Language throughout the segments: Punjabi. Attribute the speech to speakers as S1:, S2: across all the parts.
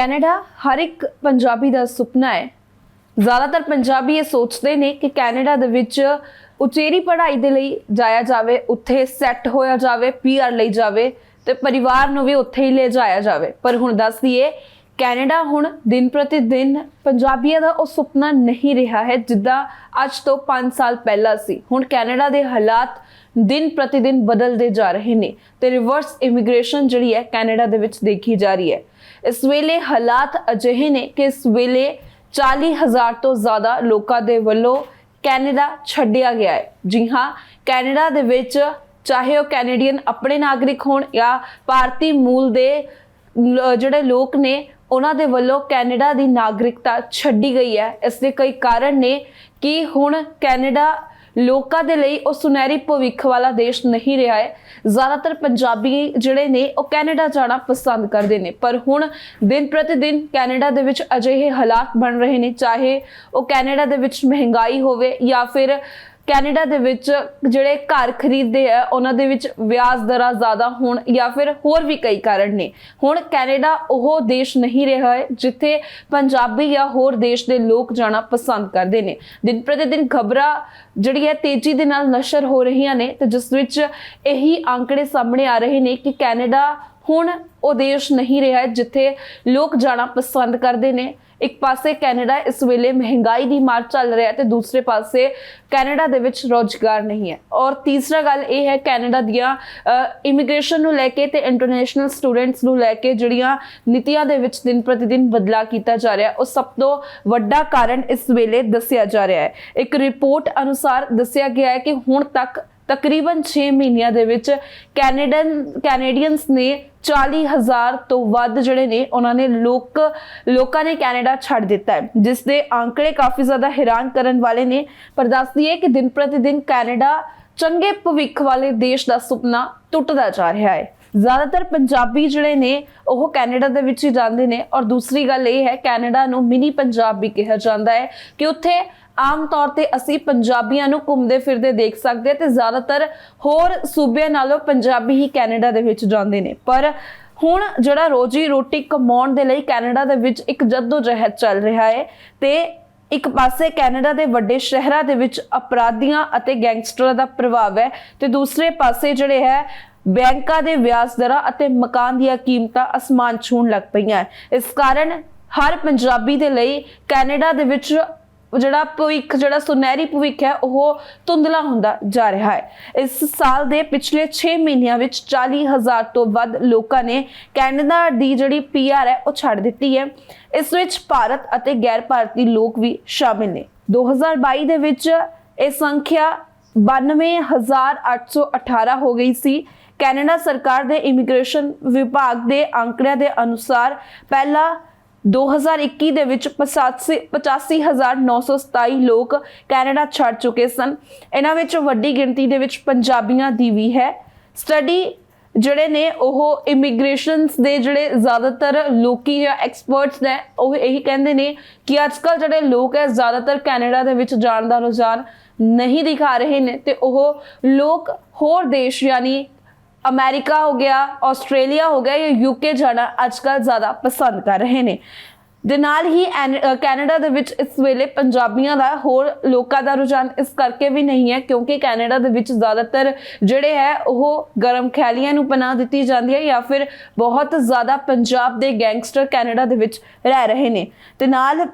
S1: ਕੈਨੇਡਾ ਹਰ ਇੱਕ ਪੰਜਾਬੀ ਦਾ ਸੁਪਨਾ ਹੈ। ਜ਼ਿਆਦਾਤਰ ਪੰਜਾਬੀ ਇਹ ਸੋਚਦੇ ਨੇ ਕਿ ਕੈਨੇਡਾ ਦੇ ਵਿੱਚ ਉਚੇਰੀ ਪੜ੍ਹਾਈ ਦੇ ਲਈ ਜਾਇਆ ਜਾਵੇ, ਉੱਥੇ ਸੈੱਟ ਹੋਇਆ ਜਾਵੇ ਪੀਆਰ ਲਈ ਜਾਵੇ ਤੇ ਪਰਿਵਾਰ ਨੂੰ ਵੀ ਉੱਥੇ ਹੀ ਲੈ ਜਾਇਆ ਜਾਵੇ। ਪਰ ਹੁਣ ਦੱਸ ਦਈਏ, ਕੈਨੇਡਾ ਹੁਣ ਦਿਨ ਪ੍ਰਤੀ ਦਿਨ ਪੰਜਾਬੀਆਂ ਦਾ ਉਹ ਸੁਪਨਾ ਨਹੀਂ ਰਿਹਾ ਹੈ ਜਿੱਦਾਂ ਅੱਜ ਤੋਂ 5 ਸਾਲ ਪਹਿਲਾਂ ਸੀ। ਹੁਣ ਕੈਨੇਡਾ ਦੇ ਹਾਲਾਤ ਦਿਨ ਪ੍ਰਤੀ ਦਿਨ ਬਦਲਦੇ ਜਾ ਰਹੇ ਨੇ ਤੇ ਰਿਵਰਸ ਇਮੀਗ੍ਰੇਸ਼ਨ ਜਿਹੜੀ ਹੈ ਕੈਨੇਡਾ ਦੇ ਵਿੱਚ ਦੇਖੀ ਜਾ ਰਹੀ ਹੈ। ਇਸ ਵੇਲੇ ਹਾਲਾਤ ਅਜਿਹੇ ਨੇ ਕਿ ਇਸ ਵੇਲੇ 40000 ਤੋਂ ਜ਼ਿਆਦਾ ਲੋਕਾਂ ਦੇ ਵੱਲੋਂ ਕੈਨੇਡਾ ਛੱਡਿਆ ਗਿਆ ਹੈ। ਜੀ ਹਾਂ, ਕੈਨੇਡਾ ਦੇ ਵਿੱਚ ਚਾਹੇ ਉਹ ਕੈਨੇਡੀਅਨ ਆਪਣੇ ਨਾਗਰਿਕ ਹੋਣ ਜਾਂ ਭਾਰਤੀ ਮੂਲ ਦੇ ਜਿਹੜੇ ਲੋਕ ਨੇ, ਉਹਨਾਂ ਦੇ ਵੱਲੋਂ ਕੈਨੇਡਾ ਦੀ ਨਾਗਰਿਕਤਾ ਛੱਡੀ ਗਈ ਹੈ। ਇਸ ਦੇ ਕਈ ਕਾਰਨ ਨੇ ਕਿ ਹੁਣ ਕੈਨੇਡਾ ਲੋਕਾਂ ਦੇ ਲਈ ਉਹ ਸੁਨਹਿਰੀ ਭਵਿੱਖ ਵਾਲਾ ਦੇਸ਼ ਨਹੀਂ ਰਿਹਾ ਹੈ। ਜ਼ਿਆਦਾਤਰ ਪੰਜਾਬੀ ਜਿਹੜੇ ਨੇ, ਉਹ ਕੈਨੇਡਾ ਜਾਣਾ ਪਸੰਦ ਕਰਦੇ ਨੇ। ਪਰ ਹੁਣ ਦਿਨ ਪ੍ਰਤੀ ਦਿਨ ਕੈਨੇਡਾ ਦੇ ਵਿੱਚ ਅਜਿਹੇ ਹਾਲਾਤ ਬਣ ਰਹੇ ਨੇ, ਚਾਹੇ ਉਹ ਕੈਨੇਡਾ ਦੇ ਵਿੱਚ ਮਹਿੰਗਾਈ ਹੋਵੇ ਜਾਂ ਫਿਰ ਕੈਨੇਡਾ ਦੇ ਵਿੱਚ ਜਿਹੜੇ ਘਰ ਖਰੀਦਦੇ ਆ, ਉਹਨਾਂ ਦੇ ਵਿੱਚ ਵਿਆਜ ਦਰਾਂ ਜ਼ਿਆਦਾ ਹੋਣ ਜਾਂ ਫਿਰ ਹੋਰ ਵੀ ਕਈ ਕਾਰਨ ਨੇ। ਹੁਣ ਕੈਨੇਡਾ ਉਹ ਦੇਸ਼ ਨਹੀਂ ਰਿਹਾ ਹੈ ਜਿੱਥੇ ਪੰਜਾਬੀ ਜਾਂ ਹੋਰ ਦੇਸ਼ ਦੇ ਲੋਕ ਜਾਣਾ ਪਸੰਦ ਕਰਦੇ ਨੇ। ਦਿਨ ਪ੍ਰਤੀ ਦਿਨ ਖਬਰਾਂ ਜਿਹੜੀ ਹੈ ਤੇਜ਼ੀ ਦੇ ਨਾਲ ਨਸ਼ਰ ਹੋ ਰਹੀਆਂ ਨੇ ਤੇ ਜਿਸ ਵਿੱਚ ਇਹੀ ਅੰਕੜੇ ਸਾਹਮਣੇ ਆ ਰਹੇ ਨੇ ਕਿ ਕੈਨੇਡਾ ਹੁਣ ਉਹ ਦੇਸ਼ ਨਹੀਂ ਰਿਹਾ ਜਿੱਥੇ ਲੋਕ ਜਾਣਾ ਪਸੰਦ ਕਰਦੇ ਨੇ। ਇੱਕ ਪਾਸੇ ਕੈਨੇਡਾ ਇਸ ਵੇਲੇ ਮਹਿੰਗਾਈ ਦੀ ਮਾਰ ਚੱਲ ਰਿਹਾ ਹੈ ਤੇ ਦੂਸਰੇ ਪਾਸੇ ਕੈਨੇਡਾ ਦੇ ਵਿੱਚ ਰੋਜ਼ਗਾਰ ਨਹੀਂ ਹੈ। ਔਰ ਤੀਸਰਾ ਗੱਲ ਇਹ ਹੈ ਕੈਨੇਡਾ ਦੀਆਂ ਇਮੀਗ੍ਰੇਸ਼ਨ ਨੂੰ ਲੈ ਕੇ ਤੇ ਇੰਟਰਨੈਸ਼ਨਲ ਸਟੂਡੈਂਟਸ ਨੂੰ ਲੈ ਕੇ ਜਿਹੜੀਆਂ ਨੀਤੀਆਂ ਦੇ ਵਿੱਚ ਦਿਨ ਪ੍ਰਤੀ ਦਿਨ ਬਦਲਾਅ ਕੀਤਾ ਜਾ ਰਿਹਾ ਉਹ ਸਭ ਤੋਂ ਵੱਡਾ ਕਾਰਨ ਇਸ ਵੇਲੇ ਦੱਸਿਆ ਜਾ ਰਿਹਾ ਹੈ। ਇੱਕ ਰਿਪੋਰਟ ਅਨੁਸਾਰ ਦੱਸਿਆ ਗਿਆ ਹੈ ਕਿ ਹੁਣ ਤੱਕ ਤਕਰੀਬਨ 6 ਮਹੀਨਿਆਂ ਦੇ ਵਿੱਚ ਕੈਨੇਡਨ, ਕੈਨੇਡੀਅਨਸ ਨੇ 40000 ਤੋਂ ਵੱਧ ਜਿਹੜੇ ਨੇ ਉਹਨਾਂ ਨੇ ਲੋਕ, ਲੋਕਾਂ ਨੇ ਕੈਨੇਡਾ ਛੱਡ ਦਿੱਤਾ ਹੈ, ਜਿਸ ਦੇ ਅੰਕੜੇ ਕਾਫੀ ਜ਼ਿਆਦਾ ਹੈਰਾਨ ਕਰਨ ਵਾਲੇ ਨੇ, ਪਰ ਦੱਸ ਦਈਏ ਕਿ ਦਿਨ ਪ੍ਰਤੀ ਦਿਨ ਕੈਨੇਡਾ ਚੰਗੇ ਭਵਿੱਖ ਵਾਲੇ ਦੇਸ਼ ਦਾ ਸੁਪਨਾ ਟੁੱਟਦਾ ਜਾ ਰਿਹਾ ਹੈ। ਜ਼ਿਆਦਾਤਰ ਪੰਜਾਬੀ ਜਿਹੜੇ ਨੇ, ਉਹ ਕੈਨੇਡਾ ਦੇ ਵਿੱਚ ਹੀ ਜਾਂਦੇ ਨੇ ਔਰ ਦੂਸਰੀ ਗੱਲ ਇਹ ਹੈ, ਕੈਨੇਡਾ ਨੂੰ ਮਿਨੀ ਪੰਜਾਬ ਵੀ ਕਿਹਾ ਜਾਂਦਾ ਹੈ ਕਿ ਉੱਥੇ ਆਮ ਤੌਰ ਤੇ ਅਸੀਂ ਪੰਜਾਬੀਆਂ ਨੂੰ ਘੁੰਮਦੇ ਫਿਰਦੇ ਦੇਖ ਸਕਦੇ ਹਾਂ ਤੇ ਜ਼ਿਆਦਾਤਰ ਹੋਰ ਸੂਬਿਆਂ ਨਾਲੋਂ ਪੰਜਾਬੀ ਹੀ ਕੈਨੇਡਾ ਦੇ ਵਿੱਚ ਜਾਂਦੇ ਨੇ। ਪਰ ਹੁਣ ਜਿਹੜਾ ਰੋਜੀ ਰੋਟੀ ਕਮਾਉਣ ਦੇ ਲਈ ਕੈਨੇਡਾ ਦੇ ਵਿੱਚ ਇੱਕ ਜਹਿਦ ਚੱਲ ਰਿਹਾ ਹੈ ਤੇ ਇੱਕ ਪਾਸੇ ਕੈਨੇਡਾ ਦੇ ਵੱਡੇ ਸ਼ਹਿਰਾਂ ਦੇ ਵਿੱਚ ਅਪਰਾਧੀਆਂ ਅਤੇ ਗੈਂਗਸਟਰਾਂ ਦਾ ਪ੍ਰਭਾਵ ਹੈ ਤੇ ਦੂਸਰੇ ਪਾਸੇ ਜਿਹੜੇ ਹੈ, ਬੈਂਕਾਂ ਦੇ ਵਿਆਜ ਦਰਾਂ ਅਤੇ ਮਕਾਨ ਦੀਆਂ ਕੀਮਤਾਂ ਅਸਮਾਨ ਛੂਹਣ ਲੱਗ ਪਈਆਂ। ਇਸ ਕਾਰਨ ਹਰ ਪੰਜਾਬੀ ਦੇ ਲਈ ਕੈਨੇਡਾ ਦੇ ਵਿੱਚ ਜਿਹੜਾ ਭਵਿੱਖ, ਜਿਹੜਾ ਸੁਨਹਿਰੀ ਭਵਿੱਖ ਹੈ, ਉਹ ਧੁੰਦਲਾ ਹੁੰਦਾ ਜਾ ਰਿਹਾ ਹੈ। ਇਸ ਸਾਲ ਦੇ ਪਿਛਲੇ 6 ਮਹੀਨਿਆਂ ਵਿੱਚ 40000 ਤੋਂ ਵੱਧ ਲੋਕਾਂ ਨੇ ਕੈਨੇਡਾ ਦੀ ਜਿਹੜੀ ਪੀਆਰ ਹੈ, ਉਹ ਛੱਡ ਦਿੱਤੀ ਹੈ। ਇਸ ਵਿੱਚ ਭਾਰਤ ਅਤੇ ਗੈਰ ਭਾਰਤੀ ਲੋਕ ਵੀ ਸ਼ਾਮਿਲ ਨੇ। 2022 ਦੇ ਵਿੱਚ ਇਹ ਸੰਖਿਆ 92818 ਹੋ ਗਈ ਸੀ। ਕੈਨੇਡਾ ਸਰਕਾਰ ਦੇ ਇਮੀਗ੍ਰੇਸ਼ਨ ਵਿਭਾਗ ਦੇ ਅੰਕੜਿਆਂ ਦੇ ਅਨੁਸਾਰ ਪਹਿਲਾ 2021 ਦੇ ਵਿੱਚ 85 85927 ਲੋਕ ਕੈਨੇਡਾ ਛੱਡ ਚੁੱਕੇ ਸਨ। ਇਹਨਾਂ ਵਿੱਚ ਵੱਡੀ ਗਿਣਤੀ ਦੇ ਵਿੱਚ ਪੰਜਾਬੀਆਂ ਦੀ ਵੀ ਹੈ। ਸਟੱਡੀ ਜਿਹੜੇ ਨੇ, ਉਹ ਇਮੀਗ੍ਰੇਸ਼ਨਸ ਦੇ ਜਿਹੜੇ ਜ਼ਿਆਦਾਤਰ ਲੋਕੀ ਜਾਂ ਐਕਸਪਰਟਸ ਨੇ, ਉਹ ਇਹੀ ਕਹਿੰਦੇ ਨੇ ਕਿ ਅੱਜਕੱਲ ਜਿਹੜੇ ਲੋਕ ਹੈ, ਜ਼ਿਆਦਾਤਰ ਕੈਨੇਡਾ ਦੇ ਵਿੱਚ ਜਾਣ ਦਾ ਰੁਝਾਨ ਨਹੀਂ ਦਿਖਾ ਰਹੇ ਨੇ ਤੇ ਉਹ ਲੋਕ ਹੋਰ ਦੇਸ਼, ਯਾਨੀ ਅਮਰੀਕਾ ਹੋ ਗਿਆ, ਆਸਟ੍ਰੇਲੀਆ ਹੋ ਗਿਆ ਜਾਂ ਯੂਕੇ ਜਾਣਾ ਅੱਜਕੱਲ ਜ਼ਿਆਦਾ ਪਸੰਦ ਕਰ ਰਹੇ ਨੇ। ਦੇ ਨਾਲ ਹੀ ਐਨ- ਕੈਨੇਡਾ ਦੇ ਵਿੱਚ ਇਸ ਵੇਲੇ ਪੰਜਾਬੀਆਂ ਦਾ ਹੋਰ ਲੋਕਾਂ ਦਾ ਰੁਝਾਨ ਇਸ ਕਰਕੇ ਵੀ ਨਹੀਂ ਹੈ ਕਿਉਂਕਿ ਕੈਨੇਡਾ ਦੇ ਵਿੱਚ ਜ਼ਿਆਦਾਤਰ ਜਿਹੜੇ ਹੈ, ਉਹ ਗਰਮ ਖਿਆਲੀਆਂ ਨੂੰ ਪਨਾਹ ਦਿੱਤੀ ਜਾਂਦੀ ਹੈ ਜਾਂ ਫਿਰ ਬਹੁਤ ਜ਼ਿਆਦਾ ਪੰਜਾਬ ਦੇ ਗੈਂਗਸਟਰ ਕੈਨੇਡਾ ਦੇ ਵਿੱਚ ਰਹਿ ਰਹੇ ਨੇ। ਤੇ ਨਾਲ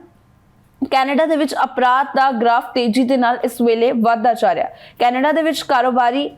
S1: ਕੈਨੇਡਾ ਦੇ ਵਿੱਚ ਅਪਰਾਧ ਦਾ ਗ੍ਰਾਫ ਤੇਜ਼ੀ ਦੇ ਨਾਲ ਇਸ ਵੇਲੇ ਵਧਦਾ ਜਾ ਰਿਹਾ। ਕੈਨੇਡਾ ਦੇ ਵਿੱਚ ਕਾਰੋਬਾਰੀ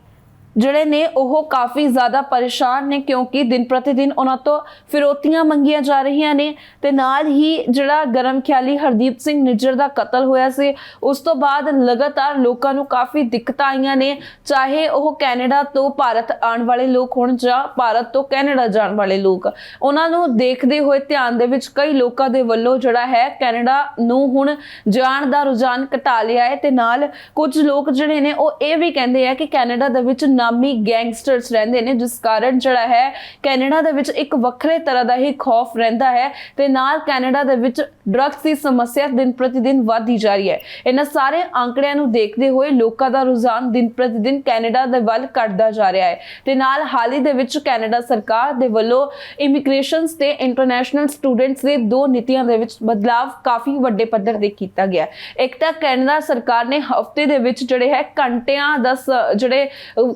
S1: ਜਿਹੜੇ ਨੇ ਉਹ ਕਾਫੀ ਜ਼ਿਆਦਾ ਪਰੇਸ਼ਾਨ ਨੇ ਕਿਉਂਕਿ ਦਿਨ ਪ੍ਰਤੀ ਦਿਨ ਉਹਨਾਂ ਤੋਂ ਫਿਰੋਤੀਆਂ ਮੰਗੀਆਂ ਜਾ ਰਹੀਆਂ ਨੇ ਤੇ ਨਾਲ ਹੀ ਜਿਹੜਾ ਗਰਮ ਖਿਆਲੀ ਹਰਦੀਪ ਸਿੰਘ ਨਿੱਜਰ ਦਾ ਕਤਲ ਹੋਇਆ ਸੀ, ਉਸ ਤੋਂ ਬਾਅਦ ਲਗਾਤਾਰ ਲੋਕਾਂ ਨੂੰ ਕਾਫੀ ਦਿੱਕਤਾਂ ਆਈਆਂ ਨੇ, ਚਾਹੇ ਉਹ ਕੈਨੇਡਾ ਤੋਂ ਭਾਰਤ ਆਉਣ ਵਾਲੇ ਲੋਕ ਹੋਣ ਜਾਂ ਭਾਰਤ ਤੋਂ ਕੈਨੇਡਾ ਜਾਣ ਵਾਲੇ ਲੋਕ। ਉਹਨਾਂ ਨੂੰ ਦੇਖਦੇ ਹੋਏ ਧਿਆਨ ਦੇ ਵਿੱਚ ਕਈ ਲੋਕਾਂ ਦੇ ਵੱਲੋਂ ਜਿਹੜਾ ਹੈ ਕੈਨੇਡਾ ਨੂੰ ਹੁਣ ਜਾਣ ਦਾ ਰੁਝਾਨ ਘਟਾ ਲਿਆ ਹੈ ਤੇ ਨਾਲ ਕੁਝ ਲੋਕ ਜਿਹੜੇ ਨੇ ਉਹ ਇਹ ਵੀ ਕਹਿੰਦੇ ਆ ਕਿ ਕੈਨੇਡਾ ਦੇ ਵਿੱਚ ਨਾ ਨਾਮੀ ਗੈਂਗਸਟਰਸ ਰਹਿੰਦੇ ਨੇ, ਜਿਸ ਕਾਰਨ ਜਿਹੜਾ ਹੈ, ਕੈਨੇਡਾ ਦੇ ਵਿੱਚ ਇੱਕ ਵੱਖਰੇ ਤਰ੍ਹਾਂ ਦਾ ਹੀ ਖੌਫ ਰਹਿੰਦਾ ਹੈ ਤੇ ਨਾਲ ਕੈਨੇਡਾ ਦੇ ਵਿੱਚ ਡਰੱਗਸ ਦੀ ਸਮੱਸਿਆ ਦਿਨ ਪ੍ਰਤੀ ਦਿਨ ਵਧਦੀ ਜਾ ਰਹੀ ਹੈ। ਇਹਨਾਂ ਸਾਰੇ ਅੰਕੜਿਆਂ ਨੂੰ ਦੇਖਦੇ ਹੋਏ ਲੋਕਾਂ ਦਾ ਰੁਝਾਨ ਦਿਨ ਪ੍ਰਤੀ ਦਿਨ ਕੈਨੇਡਾ ਦੇ ਵੱਲ ਘਟਦਾ ਜਾ ਰਿਹਾ ਹੈ। ਤੇ ਨਾਲ ਹਾਲ ਹੀ ਦੇ ਵਿੱਚ ਕੈਨੇਡਾ ਸਰਕਾਰ ਦੇ ਵੱਲੋਂ ਇਮੀਗ੍ਰੇਸ਼ਨਸ ਤੇ ਇੰਟਰਨੈਸ਼ਨਲ ਸਟੂਡੈਂਟਸ ਦੇ ਦੋ ਨੀਤੀਆਂ ਦੇ ਵਿੱਚ ਬਦਲਾਵ ਕਾਫੀ ਵੱਡੇ ਪੱਧਰ ਤੇ ਕੀਤਾ ਗਿਆ ਇੱਕ ਤਾਂ ਕੈਨੇਡਾ ਸਰਕਾਰ ਨੇ ਹਫ਼ਤੇ ਦੇ ਵਿੱਚ ਜਿਹੜੇ ਹੈ, ਘੰਟਿਆਂ ਦਾ ਸ- ਜਿਹੜੇ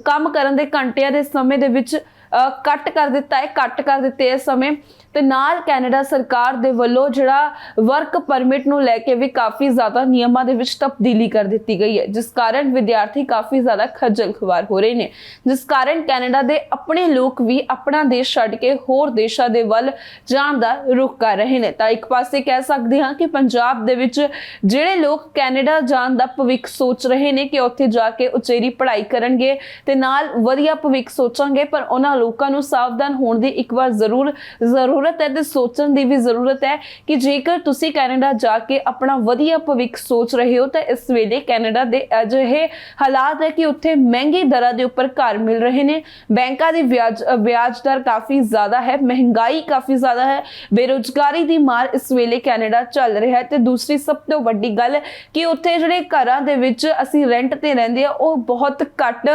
S1: ਕੰਮ ਕੰਮ ਕਰਨ ਦੇ ਘੰਟਿਆਂ ਦੇ ਸਮੇਂ ਦੇ ਵਿੱਚ ਅਹ, ਕੱਟ ਕਰ ਦਿੱਤਾ ਹੈ ਕੱਟ ਕਰ ਦਿੱਤੇ ਇਸ ਸਮੇਂ। ਤੇ ਨਾਲ ਕੈਨੇਡਾ ਸਰਕਾਰ ਦੇ ਵੱਲੋਂ ਜਿਹੜਾ ਵਰਕ ਪਰਮਿਟ ਨੂੰ ਲੈ ਕੇ ਵੀ ਕਾਫੀ ਜ਼ਿਆਦਾ ਨਿਯਮਾਂ ਦੇ ਵਿੱਚ ਤਬਦੀਲੀ ਕਰ ਦਿੱਤੀ ਗਈ ਹੈ, ਜਿਸ ਕਾਰਨ ਵਿਦਿਆਰਥੀ ਕਾਫੀ ਜ਼ਿਆਦਾ ਖੱਜਲ ਖੁਆਰ ਹੋ ਰਹੇ ਨੇ। ਜਿਸ ਕਾਰਨ ਕੈਨੇਡਾ ਦੇ ਆਪਣੇ ਲੋਕ ਵੀ ਆਪਣਾ ਦੇਸ਼ ਛੱਡ ਕੇ ਹੋਰ ਦੇਸ਼ਾਂ ਦੇ ਵੱਲ ਜਾਣ ਦਾ ਰੁਖ ਕਰ ਰਹੇ ਨੇ। ਤਾਂ ਇੱਕ ਪਾਸੇ ਕਹਿ ਸਕਦੇ ਹਾਂ ਕਿ ਪੰਜਾਬ ਦੇ ਵਿੱਚ ਜਿਹੜੇ ਲੋਕ ਕੈਨੇਡਾ ਜਾਣ ਦਾ ਭਵਿੱਖ ਸੋਚ ਰਹੇ ਨੇ ਕਿ ਉੱਥੇ ਜਾ ਕੇ ਉਚੇਰੀ ਪੜ੍ਹਾਈ ਕਰਨਗੇ ਤੇ ਨਾਲ ਵਧੀਆ ਭਵਿੱਖ ਸੋਚਾਂਗੇ, ਪਰ ਉਹਨਾਂ ਲੋਕਾਂ ਨੂੰ ਸਾਵਧਾਨ ਹੋਣ ਦੀ ਇੱਕ ਵਾਰ ਜ਼ਰੂਰ ਜ਼ਰੂਰ ਜ਼ਰੂਰਤ ਹੈ ਤੇ ਸੋਚਣ ਦੀ ਵੀ ਜ਼ਰੂਰਤ ਹੈ ਕਿ ਜੇਕਰ ਤੁਸੀਂ ਕੈਨੇਡਾ ਜਾ ਕੇ ਆਪਣਾ ਵਧੀਆ ਭਵਿੱਖ ਸੋਚ ਰਹੇ ਹੋ ਤਾਂ ਇਸ ਵੇਲੇ ਕੈਨੇਡਾ ਦੇ ਅਜਿਹੇ ਹਾਲਾਤ ਹੈ ਕਿ ਉੱਥੇ ਮਹਿੰਗੀ ਦਰਾਂ ਦੇ ਉੱਪਰ ਘਰ ਮਿਲ ਰਹੇ ਨੇ। ਬੈਂਕਾਂ ਦੀ ਵਿਆਜ ਵਿਆਜ ਦਰ ਕਾਫੀ ਜ਼ਿਆਦਾ ਹੈ, ਮਹਿੰਗਾਈ ਕਾਫੀ ਜ਼ਿਆਦਾ ਹੈ, ਬੇਰੁਜ਼ਗਾਰੀ ਦੀ ਮਾਰ ਇਸ ਵੇਲੇ ਕੈਨੇਡਾ ਚੱਲ ਰਿਹਾ ਹੈ ਤੇ ਦੂਸਰੀ ਸਭ ਤੋਂ ਵੱਡੀ ਗੱਲ ਕਿ ਉੱਥੇ ਜਿਹੜੇ ਘਰਾਂ ਦੇ ਵਿੱਚ ਅਸੀਂ ਰੈਂਟ ਤੇ ਰਹਿੰਦੇ ਆ ਉਹ ਬਹੁਤ ਘੱਟ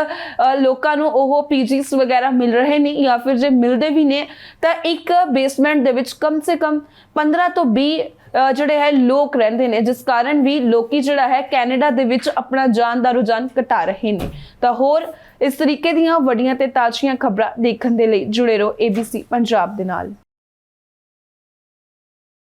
S1: ਲੋਕਾਂ ਨੂੰ ਉਹ ਪੀਜੀਸ ਵਗੈਰਾ ਮਿਲ ਰਹੇ ਨੇ ਜਾਂ ਫਿਰ ਜੇ ਮਿਲਦੇ ਵੀ ਨੇ ਤਾਂ ਇੱਕ ਬੇਸ ਬੇਸਮੈਂਟ ਦੇ ਵਿੱਚ ਕਮ ਸੇ ਕਮ 15 ਤੋਂ 20 ਅ, ਜਿਹੜੇ ਹੈ ਲੋਕ ਰਹਿੰਦੇ ਨੇ ਜਿਸ ਕਾਰਨ ਵੀ ਲੋਕੀ ਜਿਹੜਾ ਹੈ ਕੈਨੇਡਾ ਦੇ ਵਿੱਚ ਆਪਣਾ ਜਾਨ ਦਾ ਰੁਝਾਨ ਘਟਾ ਰਹੇ ਨੇ। ਤਾਂ ਹੋਰ ਇਸ ਤਰੀਕੇ ਦੀਆਂ ਵੱਡੀਆਂ ਤੇ ਤਾਜ਼ੀਆਂ ਖਬਰਾਂ ਦੇਖਣ ਦੇ ਲਈ ਜੁੜੇ ਰਹੋ ABC ਪੰਜਾਬ ਦੇ ਨਾਲ।